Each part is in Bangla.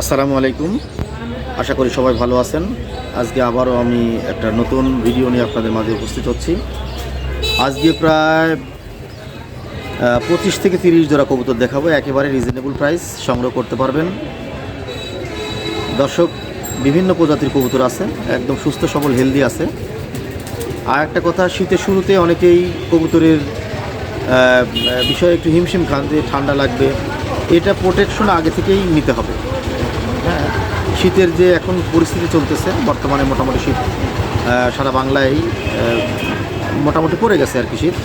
আসসালামু আলাইকুম। আশা করি সবাই ভালো আছেন। আজকে আবারও আমি একটা নতুন ভিডিও নিয়ে আপনাদের মাঝে উপস্থিত হচ্ছি। আজকে প্রায় পঁচিশ থেকে তিরিশ জোড়া কবুতর দেখাবো। একেবারে রিজনেবল প্রাইস সংগ্রহ করতে পারবেন। দর্শক, বিভিন্ন প্রজাতির কবুতর আছে। একদম সুস্থ, সবল হেলদি আছে। আর একটা কথা, শীতের শুরুতে অনেকেই কবুতরের বিষয়ে একটু হিমশিম খান, যে ঠান্ডা লাগবে, এটা প্রোটেকশন আগে থেকেই নিতে হবে। হ্যাঁ শীতের যে এখন পরিস্থিতি চলতেছে, বর্তমানে মোটামুটি শীত সারা বাংলায় মোটামুটি পড়ে গেছে আর কি শীত।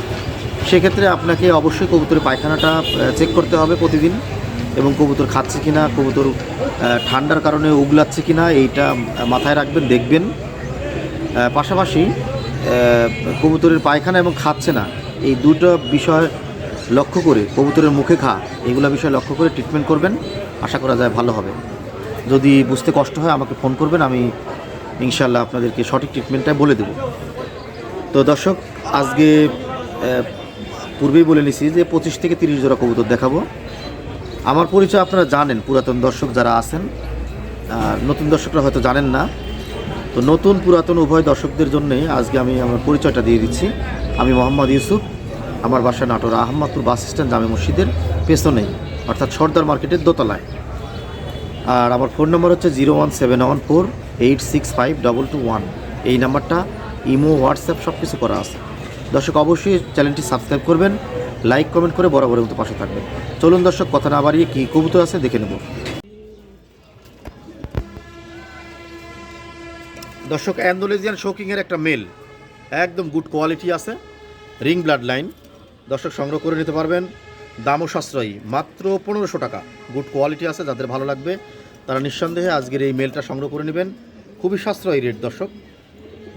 সেক্ষেত্রে আপনাকে অবশ্যই কবুতরের পায়খানাটা চেক করতে হবে প্রতিদিন। এবং কবুতর খাচ্ছে কি না কবুতর ঠান্ডার কারণে উগলাচ্ছে কি না এইটা মাথায় রাখবেন, দেখবেন। পাশাপাশি কবুতরের পায়খানা এবং খাচ্ছে না, এই দুটো বিষয় লক্ষ্য করে, কবুতরের মুখে খা এগুলো বিষয় লক্ষ্য করে ট্রিটমেন্ট করবেন। আশা করা যায় ভালো হবে। যদি বুঝতে কষ্ট হয়, আমাকে ফোন করবেন, আমি ইনশাল্লাহ আপনাদেরকে সঠিক ট্রিটমেন্টটা বলে দেব। তো দর্শক, আজকে পূর্বেই বলে নিছি যে পঁচিশ থেকে তিরিশ জোড়া কবুতর দেখাবো। আমার পরিচয় আপনারা জানেন, পুরাতন দর্শক যারা আছেন। আর নতুন দর্শকরা হয়তো জানেন না। তো নতুন, পুরাতন, উভয় দর্শকদের জন্যে আজকে আমি আমার পরিচয়টা দিয়ে দিচ্ছি। আমি মোহাম্মদ ইউসুফ। আমার বাসা নাটোর আহমদপুর বাস স্ট্যান্ড, জামে মসজিদের পেছনেই, অর্থাৎ সর্দার মার্কেটের দোতলায়। আর আমার ফোন নম্বর হচ্ছে zero one seven one four eight six five double two one. এই নাম্বারটা ইমো, হোয়াটসঅ্যাপ সব কিছু করা আছে। দর্শক, অবশ্যই চ্যানেলটি সাবস্ক্রাইব করবেন, লাইক, কমেন্ট করে বরাবরের মতো পাশে থাকবেন। চলুন দর্শক, কথা না বাড়িয়ে কী কবুতর আছে দেখে নেব। দর্শক, অ্যান্ডোলেজিয়ান শোকিংয়ের একটা মেল। একদম গুড কোয়ালিটি আছে, রিং ব্লাড লাইন দর্শক, সংগ্রহ করে নিতে পারবেন। দামও সাশ্রয়ী মাত্র পনেরোশো টাকা। গুড কোয়ালিটি আছে, যাদের ভালো লাগবে, তারা নিঃসন্দেহে আজকের এই মেলটা সংগ্রহ করে নেবেন। খুবই সাশ্রয়ী রেট দর্শক।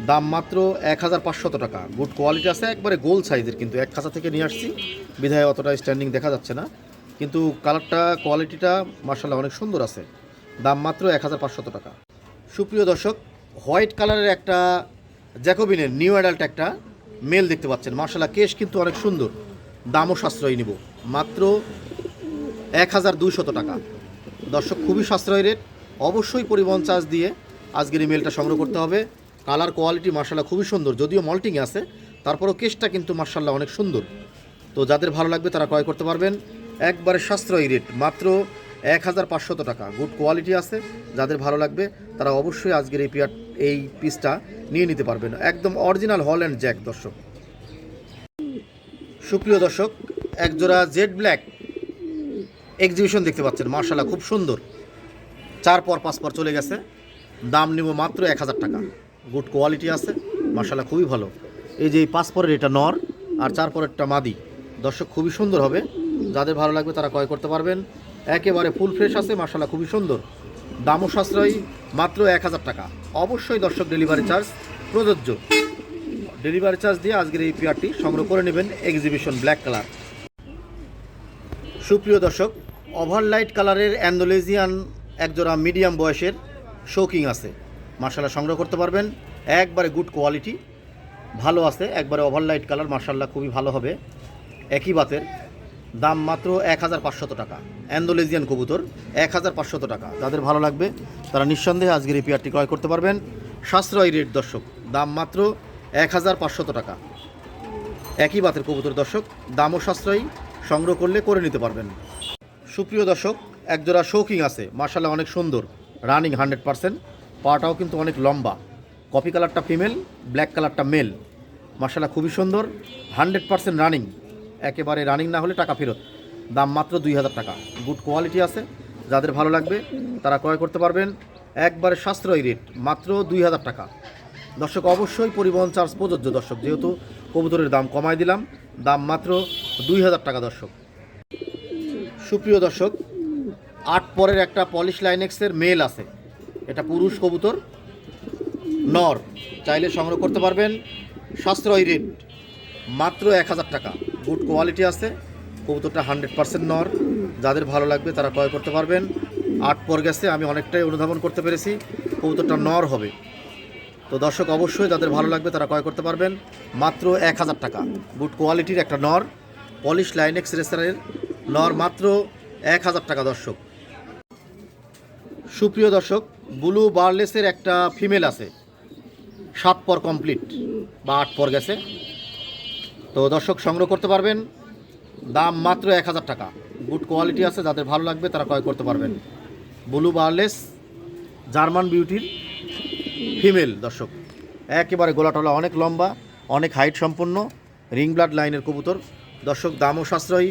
দাম মাত্র এক হাজার পাঁচশত টাকা। গুড কোয়ালিটি আছে, একবারে গোল সাইজের, কিন্তু এক খাঁচা থেকে নিয়ে আসছি। বিধায় অতটা স্ট্যান্ডিং দেখা যাচ্ছে না। কিন্তু কালারটা কোয়ালিটিটা মার্শাল্লাহ অনেক সুন্দর আছে। দাম মাত্র এক হাজার পাঁচশত টাকা। সুপ্রিয় দর্শক, হোয়াইট কালারের একটা জ্যাকোবিনের নিউ অ্যাডাল্ট একটা মেল দেখতে পাচ্ছেন। মার্শাল্লাহ কেশ কিন্তু অনেক সুন্দর। দামও সাশ্রয় নিব। মাত্র এক হাজার দুইশত টাকা। দর্শক, খুবই সাশ্রয়ী রেট। অবশ্যই পরিবহন চার্জ দিয়ে আজকের এই মেলটা সংগ্রহ করতে হবে। কালার কোয়ালিটি মার্শাল্লাহ খুবই সুন্দর। যদিও মল্টিং আছে, তারপরও কেসটা কিন্তু মার্শাল্লাহ অনেক সুন্দর। তো যাদের ভালো লাগবে তারা ক্রয় করতে পারবেন। একবারে সাশ্রয়ী রেট, মাত্র এক হাজার পাঁচশত টাকা। গুড কোয়ালিটি আছে, যাদের ভালো লাগবে তারা অবশ্যই আজকের এই পিয়ার এই পিসটা নিয়ে নিতে পারবেন। একদম অরিজিনাল হল অ্যান্ড জ্যাক দর্শক। সুপ্রিয় দর্শক, একজোড়া জেড ব্ল্যাক এক্সিবিশন দেখতে পাচ্ছেন। মার্শাল্লাহ, খুব সুন্দর। চার পর পাঁচ পর চলে গেছে। দাম নিব মাত্র এক হাজার টাকা। গুড কোয়ালিটি আছে। মার্শাল্লাহ, খুবই ভালো। এই যে এই পাঁচ পরের এটা নর আর চার পরেরটা মাদি। দর্শক, খুবই সুন্দর হবে। যাদের ভালো লাগবে তারা ক্রয় করতে পারবেন। একেবারে ফুল ফ্রেশ আছে, মার্শাল্লাহ, খুবই সুন্দর। দামও সাশ্রয়ী, মাত্র এক হাজার টাকা। অবশ্যই দর্শক ডেলিভারি চার্জ প্রযোজ্য। ডেলিভারি চার্জ দিয়ে আজকের এই পেয়ারটি সংগ্রহ করে নেবেন এক্সিবিশন ব্ল্যাক কালার। সুপ্রিয় দর্শক ওভারলাইট কালারের অ্যান্ডোলেজিয়ান একজোড়া মিডিয়াম বয়সের শৌকিং আছে। মার্শাল্লাহ সংগ্রহ করতে পারবেন। একবারে গুড কোয়ালিটি, ভালো আছে। একবারে ওভারলাইট কালার মার্শাল্লাহ খুবই ভালো হবে। একই বাতের, দাম মাত্র এক হাজার পাঁচশত টাকা। অ্যান্ডোলেজিয়ান কবুতর এক হাজার পাঁচশত টাকা। যাদের ভালো লাগবে, তারা নিঃসন্দেহে আজকের এই পেয়ারটি ক্রয় করতে পারবেন। সাশ্রয় রেট দর্শক, দাম মাত্র এক হাজার পাঁচশত টাকা। একই বাতের কবুতর দর্শক দামও সাশ্রয়ী সংগ্রহ করলে করে নিতে পারবেন। সুপ্রিয় দর্শক, একজোড়া শৌকিং আছে মার্শাল্লাহ অনেক সুন্দর রানিং হান্ড্রেড পারসেন্ট পাটাও কিন্তু অনেক লম্বা। কপি কালারটা ফিমেল ব্ল্যাক কালারটা মেল মার্শাল্লাহ খুবই সুন্দর হান্ড্রেড পারসেন্ট রানিং একেবারে রানিং না হলে টাকা ফেরত। দাম মাত্র দুই হাজার টাকা। গুড কোয়ালিটি আছে, যাদের ভালো লাগবে তারা ক্রয় করতে পারবেন। একবারে সাশ্রয়ী রেট মাত্র দুই হাজার টাকা। দর্শক, অবশ্যই পরিবহন চার্জ প্রযোজ্য দর্শক, যেহেতু কবুতরের দাম কমায় দিলাম, দাম মাত্র দুই হাজার টাকা দর্শক। সুপ্রিয় দর্শক, আট পরের একটা পলিশ লাইনেক্সের মেল আছে। এটা পুরুষ কবুতর, নর। চাইলে সংগ্রহ করতে পারবেন সাশ্রয় রেট মাত্র এক হাজার টাকা। গুড কোয়ালিটি আছে, কবুতরটা হান্ড্রেড পার্সেন্ট নর। যাদের ভালো লাগবে তারা ক্রয় করতে পারবেন। আট পর গেছে, আমি অনেকটাই অনুধাবন করতে পেরেছি, কবুতরটা নর হবে। তো দর্শক অবশ্যই যাদের ভালো লাগবে তারা ক্রয় করতে পারবেন। মাত্র এক হাজার টাকা। গুড কোয়ালিটির একটা নর, পলিশ লাইনেক্স রেসারের নর মাত্র এক হাজার টাকা দর্শক। সুপ্রিয় দর্শক, ব্লু বার্লেসের একটা ফিমেল আছে। সাত পর কমপ্লিট বা আট পর গেছে। তো দর্শক সংগ্রহ করতে পারবেন। দাম মাত্র এক হাজার টাকা। গুড কোয়ালিটি আছে, যাদের ভালো লাগবে তারা ক্রয় করতে পারবেন। ব্লু বার্লেস জার্মান বিউটির ফিমেল, দর্শক। একেবারে গোলাটলা, অনেক লম্বা, অনেক হাইট সম্পন্ন, রিং ব্লাড লাইনের কবুতর। দর্শক, দামও সাশ্রয়ী।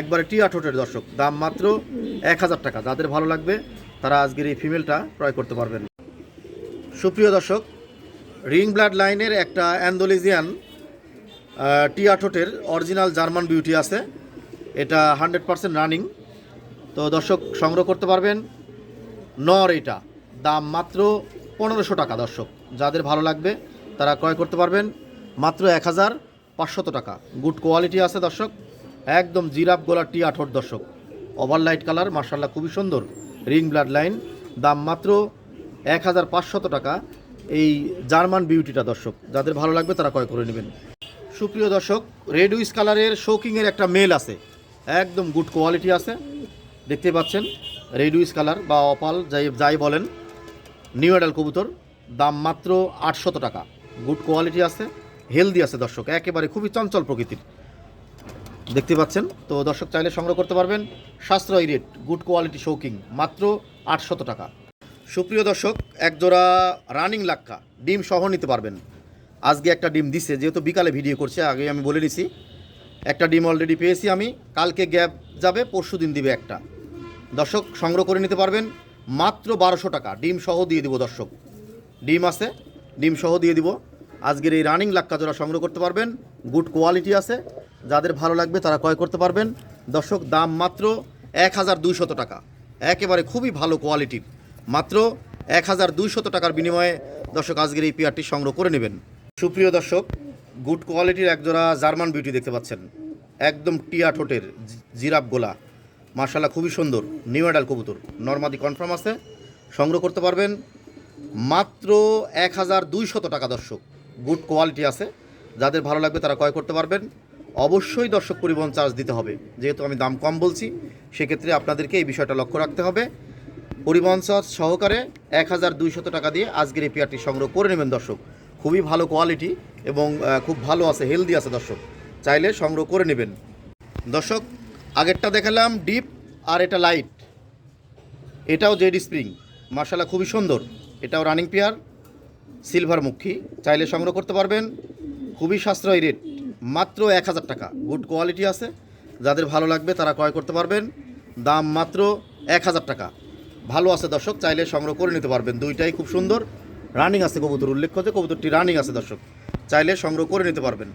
একবারে টিয়া ঠোঁটের দর্শক, দাম মাত্র এক হাজার টাকা। যাদের ভালো লাগবে, তারা আজকের এই ফিমেলটা ক্রয় করতে পারবেন। সুপ্রিয় দর্শক, রিং ব্লাড লাইনের একটা অ্যান্ডোলেজিয়ান টিয়া ঠোঁটের অরিজিনাল জার্মান বিউটি আছে। এটা হান্ড্রেড পারসেন্ট রানিং। তো দর্শক, সংগ্রহ করতে পারবেন। নর এটা, দাম মাত্র পনেরোশো টাকা, দর্শক। যাদের ভালো লাগবে, তারা ক্রয় করতে পারবেন মাত্র এক হাজার পাঁচশত টাকা। গুড কোয়ালিটি আছে, দর্শক। একদম জিরাপ গোলা টি আঠর, দর্শক। ওভারলাইট কালার মার্শাল্লাহ খুবই সুন্দর। রিং ব্লাড লাইন, দাম মাত্র এক হাজার পাঁচশত টাকা। এই জার্মান বিউটিটা, দর্শক। যাদের ভালো লাগবে, তারা ক্রয় করে নেবেন। সুপ্রিয় দর্শক, রেড উইস কালারের শোকিংয়ের একটা মেল আছে। একদম গুড কোয়ালিটি আছে। দেখতে পাচ্ছেন, রেড উইস কালার বা অপাল, যাই যাই বলেন। নিউ অ্যাডাল কবুতর দাম মাত্র আটশত টাকা। গুড কোয়ালিটি আছে হেলদি আছে দর্শক, একেবারে খুবই চঞ্চল প্রকৃতির। দেখতে পাচ্ছেন? তো দর্শক চাইলে সংগ্রহ করতে পারবেন সাশ্রয়ী রেট গুড কোয়ালিটি শৌকিং মাত্র আটশত টাকা। সুপ্রিয় দর্শক, একজোড়া রানিং লাক্কা, ডিম সহ নিতে পারবেন। আজকে একটা ডিম দিছে, যেহেতু বিকালে ভিডিও করছে, আগে আমি বলে নিছি। একটা ডিম অলরেডি পেয়েছি আমি, কালকে গ্যাপ যাবে পরশু দিন দিবে একটা। দর্শক, সংগ্রহ করে নিতে পারবেন। মাত্র বারোশো টাকা। ডিম সহ দিয়ে দিব দর্শক। ডিম আছে, ডিম সহ দিয়ে দিব। আজকের এই রানিং লাক্কা জোড়া সংগ্রহ করতে পারবেন গুড কোয়ালিটি আছে। যাদের ভালো লাগবে তারা ক্রয় করতে পারবেন। দর্শক, দাম মাত্র এক হাজার দুইশত টাকা। একেবারে খুবই ভালো কোয়ালিটির মাত্র এক হাজার দুইশত টাকার বিনিময়ে দর্শক আজকের এই পেয়ারটি সংগ্রহ করে নেবেন। সুপ্রিয় দর্শক গুড কোয়ালিটির একজোড়া জার্মান বিউটি দেখতে পাচ্ছেন। একদম টিয়া ঠোঁটের জি- জিরাফ গোলা। মার্শাল্লাহ খুবই সুন্দর নিউ অ্যাডাল কবুতর। নর্মাদি কনফার্ম আছে, সংগ্রহ করতে পারবেন। মাত্র এক হাজার দুইশত টাকা দর্শক গুড কোয়ালিটি আছে। যাদের ভালো লাগবে তারা ক্রয় করতে পারবেন। অবশ্যই দর্শক পরিবহন চার্জ দিতে হবে। যেহেতু আমি দাম কম বলছি, সেক্ষেত্রে আপনাদেরকে এই বিষয়টা লক্ষ্য রাখতে হবে। পরিবহন চার্জ সহকারে এক হাজার দুইশত টাকা দিয়ে আজকের এই পেয়ারটি সংগ্রহ করে নেবেন দর্শক। খুবই ভালো কোয়ালিটি এবং খুব ভালো আছে হেলদি আছে দর্শক। চাইলে সংগ্রহ করে নেবেন। দর্শক আগেরটা দেখালাম ডিপ আর এটা লাইট। এটাও জেড স্প্রিং। মার্শাল্লাহ খুবই সুন্দর। এটাও রানিং পেয়ার, সিলভার মুখী। চাইলে সংগ্রহ করতে পারবেন। খুবই সাশ্রয়ী রেট। মাত্র এক হাজার টাকা। গুড কোয়ালিটি আছে। যাদের ভালো লাগবে তারা ক্রয় করতে পারবেন। দাম মাত্র এক হাজার টাকা। ভালো আছে দর্শক, চাইলে সংগ্রহ করে নিতে পারবেন। দুইটাই খুব সুন্দর। রানিং আছে কবুতর। উল্লেখ্য যে কবুতরটি রানিং আছে দর্শক। চাইলে সংগ্রহ করে নিতে পারবেন।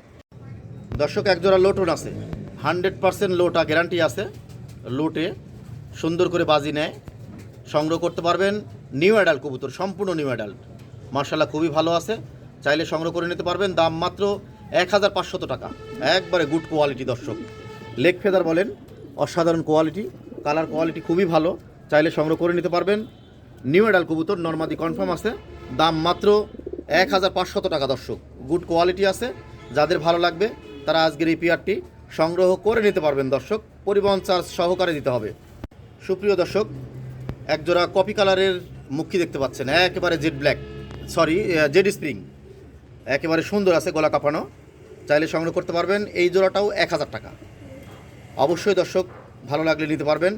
দর্শক একজোড়া লোটন আছে। হান্ড্রেড পার্সেন্ট লোটা গ্যারান্টি আছে। লোটে সুন্দর করে বাজি নেয়। সংগ্রহ করতে পারবেন নিউ অ্যাডাল্ট কবুতর, সম্পূর্ণ নিউ অ্যাডাল্ট। মার্শাল্লাহ খুবই ভালো আছে। চাইলে সংগ্রহ করে নিতে পারবেন। দাম মাত্র এক হাজার পাঁচশত টাকা। একবারে গুড কোয়ালিটি, দর্শক। লেগ ফেদার বলেন, অসাধারণ কোয়ালিটি, কালার কোয়ালিটি খুবই ভালো। চাইলে সংগ্রহ করে নিতে পারবেন। নিউ অ্যাডাল কবুতর, নর্মাদি কনফার্ম আছে। দাম মাত্র এক হাজার পাঁচশত টাকা, দর্শক। গুড কোয়ালিটি আছে। যাদের ভালো লাগবে, তারা আজকের এই পেয়ারটি সংগ্রহ করে নিতে পারবেন দর্শক। পরিবহন চার্জ সহকারে দিতে হবে। সুপ্রিয় দর্শক, একজোড়া কপি কালারের মুখী দেখতে পাচ্ছেন। একেবারে jade black, sorry jade spring. একেবারে সুন্দর আছে গলা কাঁপানো। চাইলে সংগ্রহ করতে পারবেন। এই জোড়াটাও এক হাজার টাকা। অবশ্যই দর্শক, ভালো লাগলে নিতে পারবেন।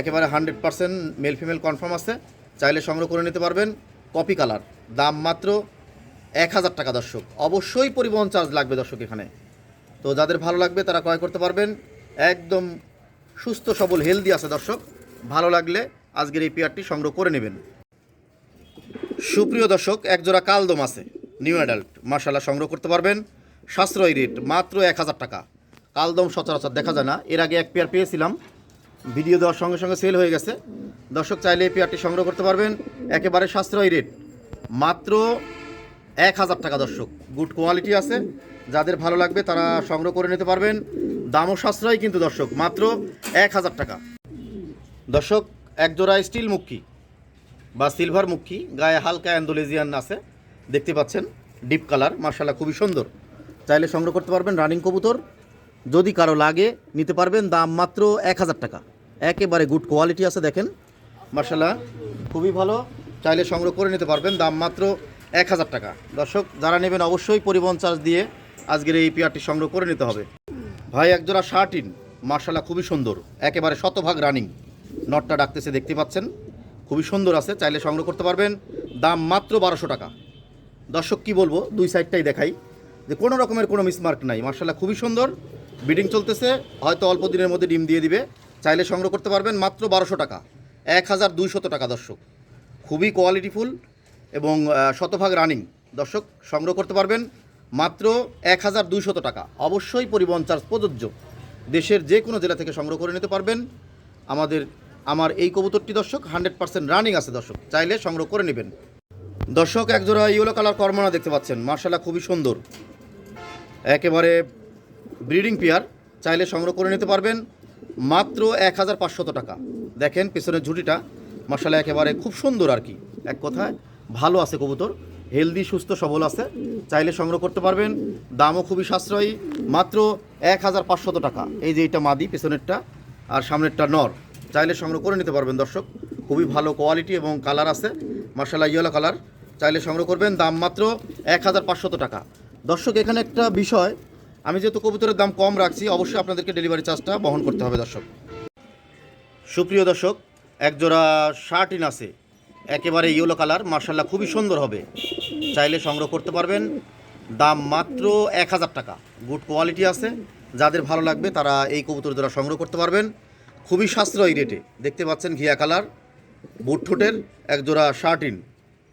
একেবারে hundred percent male female confirm আছে। চাইলে সংগ্রহ করে নিতে পারবেন। কপি কালার, দাম মাত্র এক হাজার টাকা দর্শক। অবশ্যই পরিবহন চার্জ লাগবে দর্শক এখানে। তো যাদের ভালো লাগবে তারা ক্রয় করতে পারবেন। একদম সুস্থ, সবল হেলদি আছে দর্শক। ভালো লাগলে আজকের এই পেয়ারটি সংগ্রহ করে নেবেন। সুপ্রিয় দর্শক, একজোড়া কালদম আছে নিউ অ্যাডাল্ট মার্শাল্লাহ সংগ্রহ করতে পারবেন। সাশ্রয়ী রেট মাত্র এক হাজার টাকা। কালদম সচরাচর দেখা যায় না। এর আগে এক পেয়ার পেয়েছিলাম। ভিডিও দেওয়ার সঙ্গে সঙ্গে সেল হয়ে গেছে। দর্শক চাইলে এই পেয়ারটি সংগ্রহ করতে পারবেন। একেবারে সাশ্রয়ী রেট মাত্র এক হাজার টাকা দর্শক। গুড কোয়ালিটি আছে। যাদের ভালো লাগবে তারা সংগ্রহ করে নিতে পারবেন। দামও সাশ্রয় কিন্তু দর্শক, মাত্র এক হাজার টাকা। দর্শক একজোড়া স্টিল মুক্কি বা সিলভার মুখী গায়ে হালকা অ্যান্ডোলেজিয়ান আছে, দেখতে পাচ্ছেন, ডিপ কালার মার্শাল্লাহ খুবই সুন্দর। চাইলে সংগ্রহ করতে পারবেন রানিং কবুতর। যদি কারও লাগে, নিতে পারবেন, দাম মাত্র এক হাজার টাকা। একেবারে গুড কোয়ালিটি আছে, দেখেন। মার্শাল্লাহ খুবই ভালো। চাইলে সংগ্রহ করে নিতে পারবেন, দাম মাত্র এক হাজার টাকা। দর্শক, যারা নেবেন অবশ্যই পরিবহন চার্জ দিয়ে আজকের এই পেয়ারটি সংগ্রহ করে নিতে হবে। ভাই, একজোড়া শার্ট ইন মার্শাল্লাহ খুবই সুন্দর, একেবারে শতভাগ রানিং। নটটা ডাকতেছে, দেখতে পাচ্ছেন? খুবই সুন্দর আছে, চাইলে সংগ্রহ করতে পারবেন। দাম মাত্র বারোশো টাকা। দর্শক, কি বলব? দুই সাইডটাই দেখাই। যে কোনো রকমের কোনো মিসমার্ক নাই। মার্শাল্লাহ খুবই সুন্দর। বিডিং চলতেছে, হয়তো অল্প দিনের মধ্যে ডিম দিয়ে দিবে। চাইলে সংগ্রহ করতে পারবেন মাত্র বারোশো টাকা। এক হাজার দুইশত টাকা, দর্শক। খুবই কোয়ালিটিফুল এবং শতভাগ রানিং দর্শক, সংগ্রহ করতে পারবেন। মাত্র এক হাজার দুইশত টাকা। অবশ্যই পরিবহন চার্জ প্রযোজ্য। দেশের যে কোনো জেলা থেকে সংগ্রহ করে নিতে পারবেন। আমাদের, আমার এই কবুতরটি দর্শক, হান্ড্রেড পার্সেন্ট রানিং আছে দর্শক। চাইলে সংগ্রহ করে নেবেন। দর্শক, একজোড়া ইয়েলো কালার কর্মনা দেখতে পাচ্ছেন। মার্শাল্লাহ খুবই সুন্দর। একেবারে ব্রিডিং পেয়ার। চাইলে সংগ্রহ করে নিতে পারবেন। মাত্র এক হাজার পাঁচশত টাকা। দেখেন, পেছনের ঝুটিটা। মার্শাল্লাহ একেবারে খুব সুন্দর আর কি। এক কথায়, ভালো আছে কবুতর। হেলদি, সুস্থ, সবল আছে। চাইলে সংগ্রহ করতে পারবেন। দামও খুবই সাশ্রয়ী। মাত্র এক হাজার পাঁচশত টাকা। এই যে এটা মাদি, পেছনেরটা আর সামনেরটা নর। চাইলে সংগ্রহ করে নিতে পারবেন দর্শক। খুবই ভালো কোয়ালিটি এবং কালার আছে। মার্শাল্লাহ ইয়েলো কালার চাইলে সংগ্রহ করবেন। দাম মাত্র এক হাজার পাঁচশত টাকা। দর্শক, এখানে একটা বিষয়। আমি যেহেতু কবুতরের দাম কম রাখছি, অবশ্যই আপনাদেরকে ডেলিভারি চার্জটা বহন করতে হবে দর্শক। সুপ্রিয় দর্শক, একজোড়া শার্ট ইন আছে। একেবারে ইয়েলো কালার মার্শাল্লাহ খুবই সুন্দর হবে। চাইলে সংগ্রহ করতে পারবেন। দাম মাত্র এক হাজার টাকা। গুড কোয়ালিটি আছে। যাদের ভালো লাগবে তারা এই কবুতর দ্বারা সংগ্রহ করতে পারবেন। খুবই সাশ্রয়ী রেটে দেখতে পাচ্ছেন ঘিয়া কালার বুট ঠোঁটের একজোড়া শার্ট ইন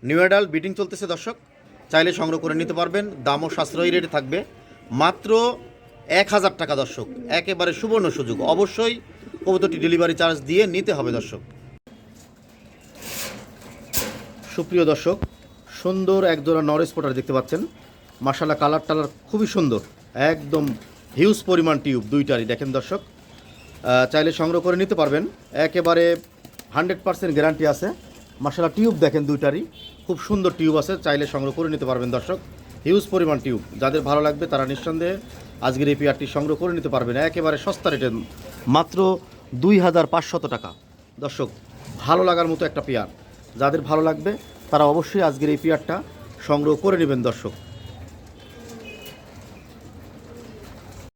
নিউ অ্যাডাল বিটিং চলতেছে দর্শক। চাইলে সংগ্রহ করে নিতে পারবেন। দামও সাশ্রয়ী রেটে থাকবে। মাত্র এক হাজার টাকা দর্শক। একেবারে সুবর্ণ সুযোগ। অবশ্যই কবুতরটি ডেলিভারি চার্জ দিয়ে নিতে হবে দর্শক। সুপ্রিয় দর্শক, সুন্দর একজোড়া নর স্পটার দেখতে পাচ্ছেন। মাসালা কালার টালার খুবই সুন্দর, একদম হিউজ পরিমাণ টিউব দুইটারই। দেখেন দর্শক চাইলে সংগ্রহ করে নিতে পারবেন। একেবারে হান্ড্রেড পার্সেন্ট গ্যারান্টি আছে। মাসালা টিউব দেখেন দুইটারই, খুব সুন্দর টিউব আছে, চাইলে সংগ্রহ করে নিতে পারবেন দর্শক। হিউজ পরিমাণ টিউব যাদের ভালো লাগবে তারা নিঃসন্দেহে আজকের এই পেয়ারটি সংগ্রহ করে নিতে পারবেন। একেবারে সস্তা রেটে মাত্র দুই হাজার পাঁচশত টাকা। দর্শক, ভালো লাগার মতো একটা পেয়ার যাদের ভালো লাগবে তারা অবশ্যই আজকের এই পেয়ারটা সংগ্রহ করে নেবেন দর্শক।